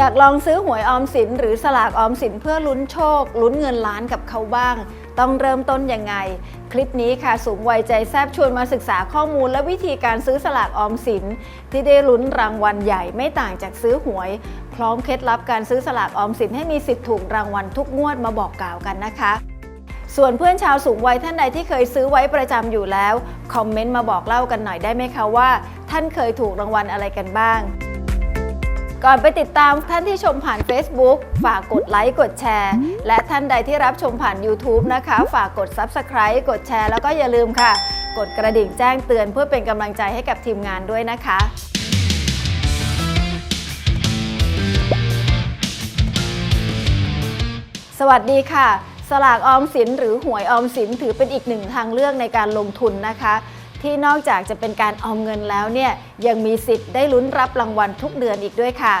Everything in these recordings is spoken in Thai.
อยากลองซื้อหวยออมสิน หรือสลากออมสินเพื่อลุ้นโชค ลุ้นเงินล้านกับเขาบ้าง ต้องเริ่มต้นยังไง คลิปนี้ค่ะสูงวัยใจแซบชวนมาศึกษาข้อมูลและวิธีการซื้อสลากออมสิน ที่ได้ลุ้นรางวัลใหญ่ไม่ต่างจากซื้อหวย พร้อมเคล็ดลับการซื้อสลากออมสินให้มีสิทธิ์ถูกรางวัลทุกงวดมาบอกกล่าวกันนะคะส่วนเพื่อนชาวสูงวัยท่านใดที่เคยซื้อไว้ประจำอยู่แล้ว คอมเมนต์มาบอกเล่ากันหน่อยได้ไหมคะว่า ท่านเคยถูกรางวัลอะไรกันบ้าง ก่อนไปติดตามท่านที่ชมผ่าน Facebook ฝากกดไลค์กดแชร์ และท่านใดที่รับชมผ่าน YouTube นะคะ ฝากกด Subscribe กดแชร์ แล้วก็อย่าลืมค่ะ กดกระดิ่งแจ้งเตือนเพื่อเป็นกำลังใจให้กับทีมงานด้วยนะคะ สวัสดีค่ะ สลากออมสินหรือหวยออมสินถือเป็นอีกหนึ่งทางเลือกในการลงทุนนะคะ ที่นอกจากจะเป็นการออมเงินแล้วเนี่ยยังมีสิทธิ์ได้ลุ้นรับรางวัลทุกเดือนอีกด้วยค่ะ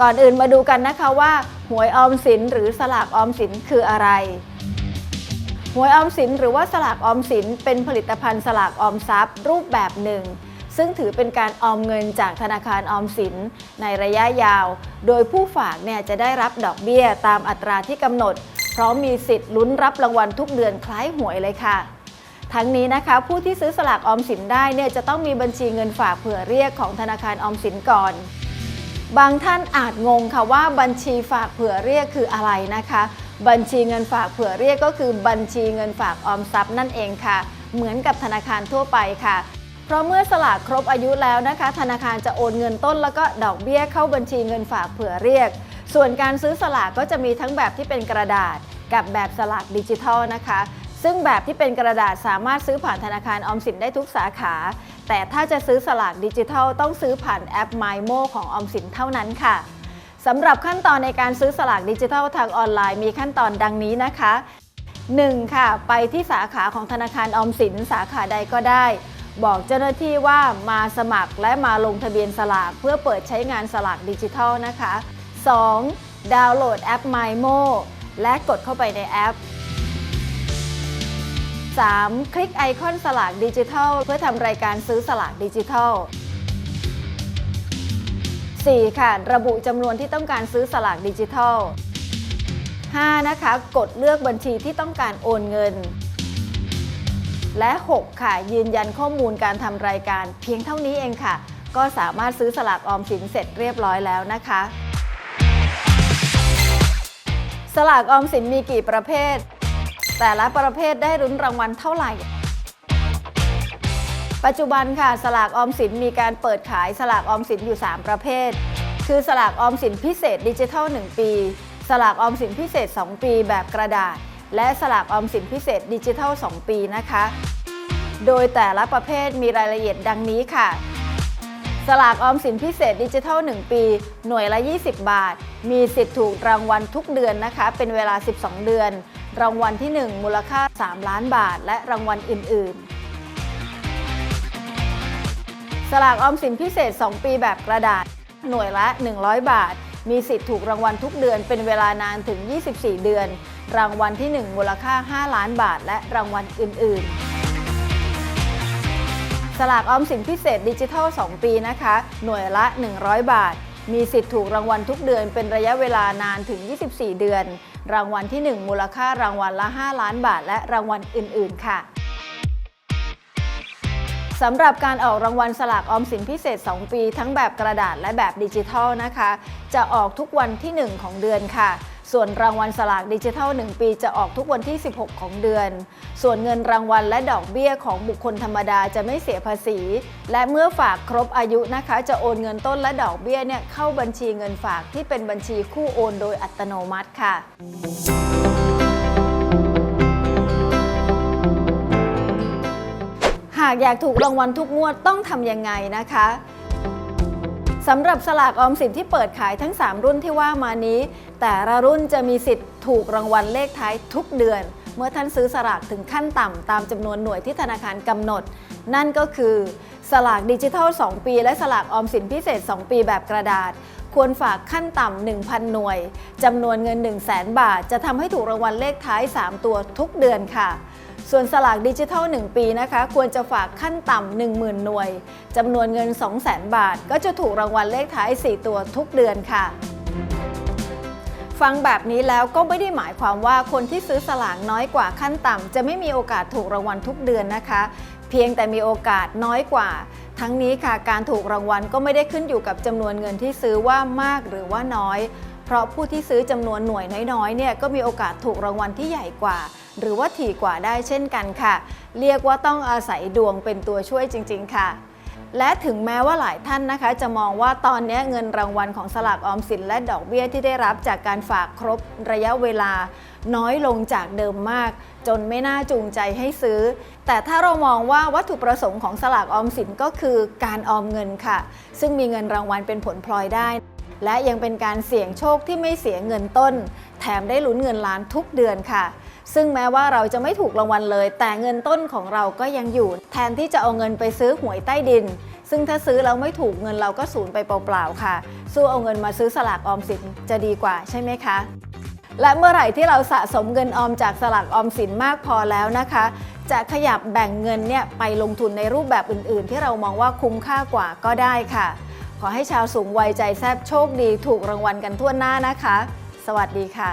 ก่อนอื่นมาดูกันนะคะว่าหวยออมสินหรือสลากออมสินคืออะไรหวยออมสินหรือว่าสลากออมสินเป็นผลิตภัณฑ์สลากออมทรัพย์ รูปแบบหนึ่ง ซึ่งถือเป็นการออมเงินจากธนาคารออมสินในระยะยาว โดยผู้ฝากเนี่ยจะได้รับดอกเบี้ยตามอัตราที่กำหนด พร้อมมีสิทธิ์ลุ้นรับรางวัลทุกเดือนคล้ายหวยเลยค่ะ ทั้งนี้นะคะผู้ที่ซื้อสลากออมสินได้เนี่ยจะต้องมีบัญชีเงินฝากเผื่อเรียกของธนาคารออมสินก่อน บางท่านอาจงงค่ะว่าบัญชีฝากเผื่อเรียกคืออะไรนะคะ บัญชีเงินฝากเผื่อเรียกก็คือบัญชีเงินฝากออมทรัพย์นั่นเองค่ะ เหมือนกับธนาคารทั่วไปค่ะเพราะเมื่อสลากครบอายุแล้วนะคะ ธนาคารจะโอนเงินต้นแล้วก็ดอกเบี้ยเข้าบัญชีเงินฝากเผื่อเรียก ส่วนการซื้อสลากก็จะมีทั้งแบบที่เป็นกระดาษ กับแบบสลากดิจิทัลนะคะ ซึ่งแบบที่เป็นกระดาษสามารถซื้อผ่านธนาคารออมสินได้ทุกสาขา แต่ถ้าจะซื้อสลากดิจิทัล ต้องซื้อผ่านแอป MyMo ของออมสินเท่านั้นค่ะสำหรับขั้นตอนในการซื้อสลากดิจิทัลทางออนไลน์มีขั้นตอนดังนี้นะคะ 1. ค่ะ ไปที่สาขาของธนาคารออมสินสาขาใดก็ได้ บอกเจ้าหน้าที่ว่ามาสมัครและมาลงทะเบียนสลากเพื่อเปิดใช้งานสลากดิจิทัลนะคะ 2. ดาวน์โหลดแอป MyMo และกดเข้าไปในแอป 3. คลิกไอคอนสลากดิจิทัล เพื่อทำรายการซื้อสลากดิจิทัล 4. ค่ะ ระบุจำนวนที่ต้องการซื้อสลากดิจิทัล 5. นะคะ กดเลือกบัญชีที่ต้องการโอนเงิน และ 6 ค่ะ ยืนยันข้อมูลการทำรายการ เพียงเท่านี้เองค่ะ ก็สามารถซื้อสลากออมสินเสร็จเรียบร้อยแล้วนะคะ สลากออมสินมีกี่ประเภท แต่ละประเภทได้รุ้นรางวัลเท่าไหร่ ปัจจุบันค่ะ สลากออมสินมีการเปิดขายสลากออมสินอยู่ 3 ประเภท คือสลากออมสินพิเศษดิจิทัล 1 ปี สลากออมสินพิเศษ 2 ปีแบบกระดาษ และสลากออมสินพิเศษดิจิทัล 2 ปีนะคะ โดยแต่ละประเภทมีรายละเอียดดังนี้ค่ะสลากออมสินพิเศษดิจิทัล 1 ปี หน่วยละ 20 บาท มีสิทธิ์ถูกรางวัลทุกเดือนนะคะ เป็นเวลา 12 เดือน รางวัลที่ 1 มูลค่า 3 ล้านบาท และรางวัลอื่น ๆ สลากออมสินพิเศษ 2 ปีแบบกระดาษ หน่วยละ 100 บาท มีสิทธิ์ถูกรางวัลทุกเดือนเป็นเวลานานถึง 24 เดือน รางวัลที่ 1 มูลค่า 5 ล้านบาท และรางวัลอื่น ๆสลากออมสินพิเศษดิจิทัล 2 ปีนะคะ หน่วยละ 100 บาท มีสิทธิ์ถูกรางวัลทุกเดือนเป็นระยะเวลานานถึง 24 เดือน รางวัลที่ 1 มูลค่ารางวัลละ 5 ล้านบาท และรางวัลอื่น ๆ ค่ะสำหรับการออกรางวัลสลากออมสินพิเศษ 2 ปี ทั้งแบบกระดาษและแบบดิจิทัลนะคะ จะออกทุกวันที่ 1 ของเดือนค่ะ ส่วนรางวัลสลากดิจิทัล 1 ปีจะออกทุกวันที่ 16 ของเดือน ส่วนเงินรางวัลและดอกเบี้ยของบุคคลธรรมดาจะไม่เสียภาษี และเมื่อฝากครบอายุนะคะ จะโอนเงินต้นและดอกเบี้ยเนี่ยเข้าบัญชีเงินฝากที่เป็นบัญชีคู่โอนโดยอัตโนมัติค่ะหากอยากถูกรางวัลทุกงวดต้องทำยังไงนะคะ สำหรับสลากออมสินที่เปิดขายทั้ง 3 รุ่นที่ว่ามานี้ แต่ละรุ่นจะมีสิทธิ์ถูกรางวัลเลขท้ายทุกเดือน เมื่อท่านซื้อสลากถึงขั้นต่ำตามจำนวนหน่วยที่ธนาคารกำหนด นั่นก็คือสลากดิจิทัล 2 ปี และสลากออมสินพิเศษ 2 ปีแบบกระดาษ ควรฝากขั้นต่ำ 1,000 หน่วยจำนวนเงิน 1 0 0 0 0แบาท จะทำให้ถูกรางวัลเลขท้าย 3 ตัวทุกเดือนค่ะ ส่วนสลากดิจิทัล 1 ปีนะคะ ควรจะฝากขั้นต่ำ10,000 หน่วยจำนวนเงิน 200,000 บาท ก็จะถูกรางวัลเลขท้าย 4 ตัวทุกเดือนค่ะ ฟังแบบนี้แล้วก็ไม่ได้หมายความว่าคนที่ซื้อสลากน้อยกว่าขั้นต่ำจะไม่มีโอกาสถูกรางวัลทุกเดือนนะคะ เพียงแต่มีโอกาสน้อยกว่า ทั้งนี้ค่ะการถูกรางวัลก็ไม่ได้ขึ้นอยู่กับจำนวนเงินที่ซื้อว่ามากหรือว่าน้อย ราะผู้ที่ซื้อจำนวนหน่วยน้อยๆเนี่ยก็มีโอกาสถูกรางวัลที่ใหญ่กว่า หรือว่าถี่กว่าได้เช่นกันค่ะ เรียกว่าต้องอาศัยดวงเป็นตัวช่วยจริง ๆ ค่ะและถึงแม้ว่าหลายท่านนะคะ จะมองว่าตอนนี้เงินรางวัลของสลากออมสินและดอกเบี้ยที่ได้รับจากการฝากครบระยะเวลา น้อยลงจากเดิมมาก จนไม่น่าจูงใจให้ซื้อ แต่ถ้าเรามองว่าวัตถุประสงค์ของสลากออมสินก็คือการออมเงินค่ะ ซึ่งมีเงินรางวัลเป็นผลพลอยได้ และยังเป็นการเสี่ยงโชคที่ไม่เสียเงินต้น แถมได้ลุ้นเงินล้านทุกเดือนค่ะ ซึ่งแม้ว่าเราจะไม่ถูกรางวัลเลย แต่เงินต้นของเราก็ยังอยู่ แทนที่จะเอาเงินไปซื้อหวยใต้ดิน ซึ่งถ้าซื้อแล้วไม่ถูกเงินเราก็สูญไปเปล่าๆค่ะ สู้เอาเงินมาซื้อสลากออมสินจะดีกว่าใช่ไหมคะและเมื่อไหร่ที่เราสะสมเงินออมจากสลากออมสินมากพอแล้วนะคะ จะขยับแบ่งเงินเนี่ยไปลงทุนในรูปแบบอื่น ๆ ที่เรามองว่าคุ้มค่ากว่าก็ได้ค่ะ ขอให้ชาวสูงวัยใจแซบโชคดีถูกรางวัลกันทั่วหน้านะคะ สวัสดีค่ะ